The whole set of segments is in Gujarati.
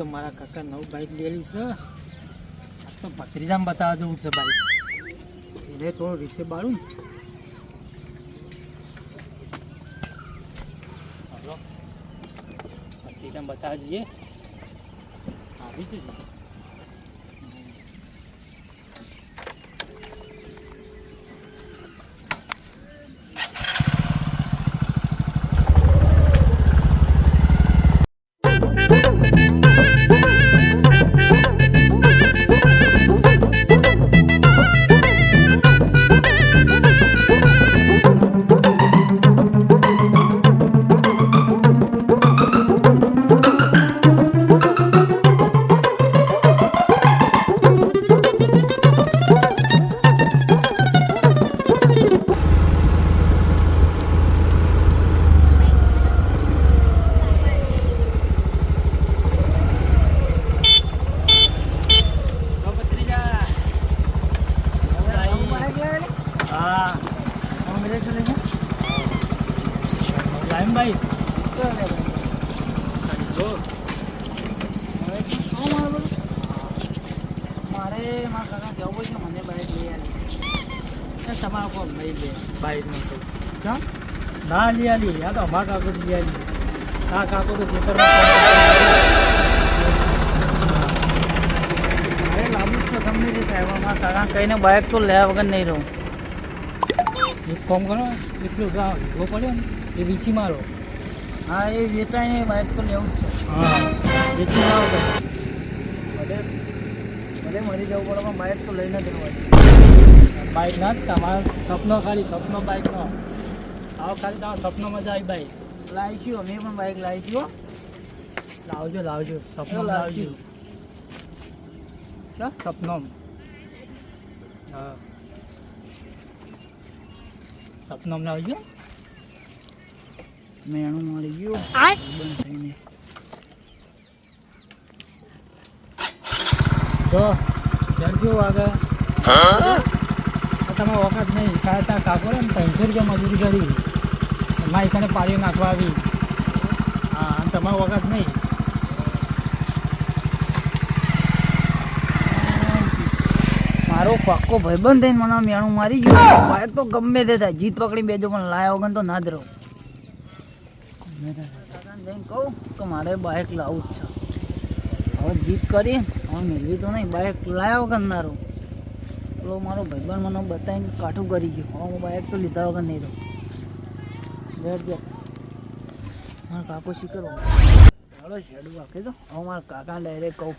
તો મારા કાકા નવું બાઇક લેવી છે. આ તો ભત્રીજામ બતાવવા જવું છે બાઇક એને થોડું રીસે બાળું. ભત્રીજામાં બતાવવા જઈએ. આવી જશે કોણ મિલે છે લઈને લાઈન ભાઈ. મારે મારા કાકા કહેવું પડશે મને બાઈક લઈ આવી તમારો કોણ લઈ લે, બાઈક તો કેમ? ના લઈ આ તો અમારા કાકો લઈ આલી. આ તો ખેતરમાં લાંબુ જ તમને તે થાય કાકા કહીને બાઈક તો લેવા વગર નહીં રહું. એક ફોર્મ કરો. એટલું ગા ઊભો પડ્યો ને એ વીચી મારો. હા એ વેચાઈને બાઈક તો લેવું જ છે. હા વેચી મારો ભલે ભલે મરી જવું પડે પણ બાઈક તો લઈને જ રહેવાનું. બાઈક ના જ તમારો સપનો ખાલી સપનો બાઈકનો આવો ખાલી તમારો સપનો મજા આવી બાઈક લાવીશું અમે પણ બાઈક લાવીશું હો. લાવજો. લાવજો. સપનો લાવજો સપનો ક્યાં સપનો હા સપનો લાવજો મેણું મળી ગયું. બંધ થઈને. જો જરજો આગળ તમે વખત નહીં. કાંઈ ત્યાં કાકો ને ત્રણસો રૂપિયા મજૂરી કરી. એમાં એખાને પાડીઓ નાખવા આવી. હા અને તમારો વખત નહીં. મારો પાક્કો ભાઈબંધ થઈને મને મેણું મારી ગયું. બાઈક તો ગમે તે થાય. જીત પકડી બેજો, પણ લાયા વગર તો ના જ રહું. જઈને કહું તો મારે બાઈક લાવવું જ છે. હવે જીત કરી, હવે મેળવી તો નહીં. બાઈક લાયા વગર ના રહું. પેલો મારો ભાઈબંધ મને બતાવીને કાઠું કરી ગયું. હવે હું બાઈક તો લીધા વગર નહીં રહું. બેઠ ગયો મારા કાકો શીખરો ચાલો શેડું રાખી દો. હવે મારા કાકા ડાયરેક્ટ કહું.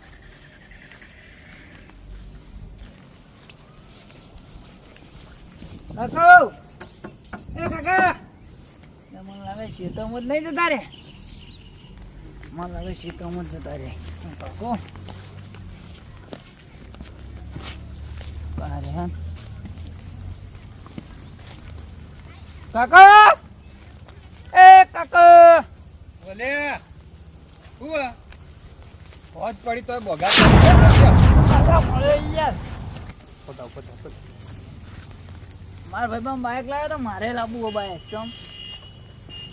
કાકો એ કાકા. મને લાગે શેતમાં જ નહીં જતા રે. મને લાગે શેતમાં જ જતા રે. કાકો કારે હા. કાકા. એ કાકા. ભલે. હું હોજ પડી તો બગા કાકા મળે યાર. મારા ભાઈ બાઇક લાવ્યો તો મારે લાવવું બાઈક ચમ.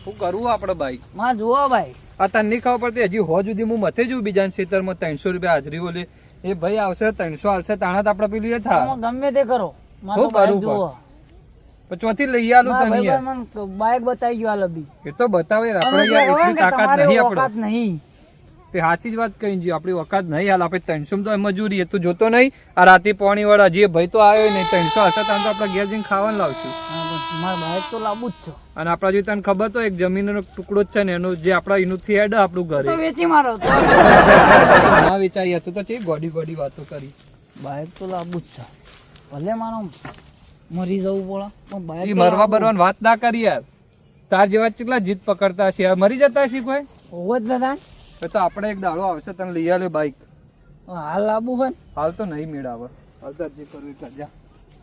શું કરવું આપણે બાઈકમાં જોવો ભાઈ. આ તને નહીં ખબર પડતી હજી હો સુધી હું મથે જઉં બીજાના ખેતરમાં ત્રણસો રૂપિયા હાજરી ઓલે. એ ભાઈ આવશે ત્રણસો આવશે તાણા તો આપણે પેલી થા ગમે તે કરો. શું કરું જુઓ ચોથી લઈ આલું તને બાઈક બતાવી ગયો આ લબી. એ તો બતાવે આપણે યાર એટલી તાકાત નહીં આપણે. નહીં. તે સાચી જ વાત કહી જો આપણી વખત નહીં હાલ આપણે ત્રણસો તો મજૂરી તું જોતો નહીં. આ રાતે પોણી વાળા જે ભાઈ તો આવ્યો નહીં ત્રણસો હશે તો આપણે ઘેર જઈને ખાવાનું લાવશું. મારા બાઈક તો લાવવું જ છે. અને આપણા જે તને ખબર તો એક જમીનનો ટુકડો જ છે ને એનું જે આપણા એનું થી હેડ આપણું ઘરે. વેચી મારો ના વેચાઈ હતું તો છે ગોડી ગોડી વાતો કરી. બાઈક તો લાવવું જ છે. ભલે મારો મરી જવું પડે પણ બાઈક મરવા. બરવાની વાત ના કરી યાર. તાર જેવા કેટલા જીત પકડતા છે મરી જતા છે કોઈ? હોવ જ દાદા તો તો આપણે એક દાડો આવશે તને લઈ આવ્યો બાઈક હાલ લાવવું હોય હાલ તો નહીં મેળાવે. હાલ તો જે કરવી કરજા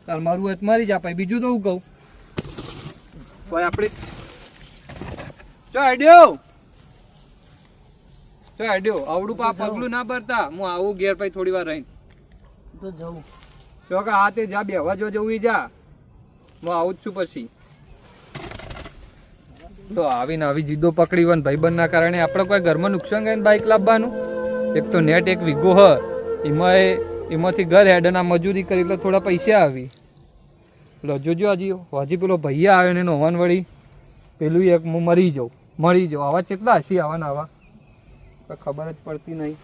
તાર મારું હોય મારી જા ભાઈ બીજું તો હું કહું? ભાઈ આપણે ચો આડ્યો ચો આડ્યો આવડું પા પગલું ના ભરતા. હું આવું ઘેર પછી થોડી વાર રહીને. તો જવું ચો કે હા તે જા બેહવા જો જવું જા. હું આવું જ છું પછી. તો આવીને આવી જીદો પકડી હોય ભાઈબંધ ના કારણે આપણે કોઈ ઘરમાં નુકસાન ગઈને બાઈક લાવવાનું? એક તો નેટ એક વીઘો હ. એમાં એમાંથી ઘર હેડના મજૂરી કરી એટલે થોડા પૈસા આવી. એટલે જોજો હજી હજી પેલો ભૈયા આવ્યો ને એનો હવન વળી પેલું એક હું મરી જાઉં. મરી જાઉં. આવા કેટલા હસી આવા ને આવા? ખબર જ પડતી નહીં.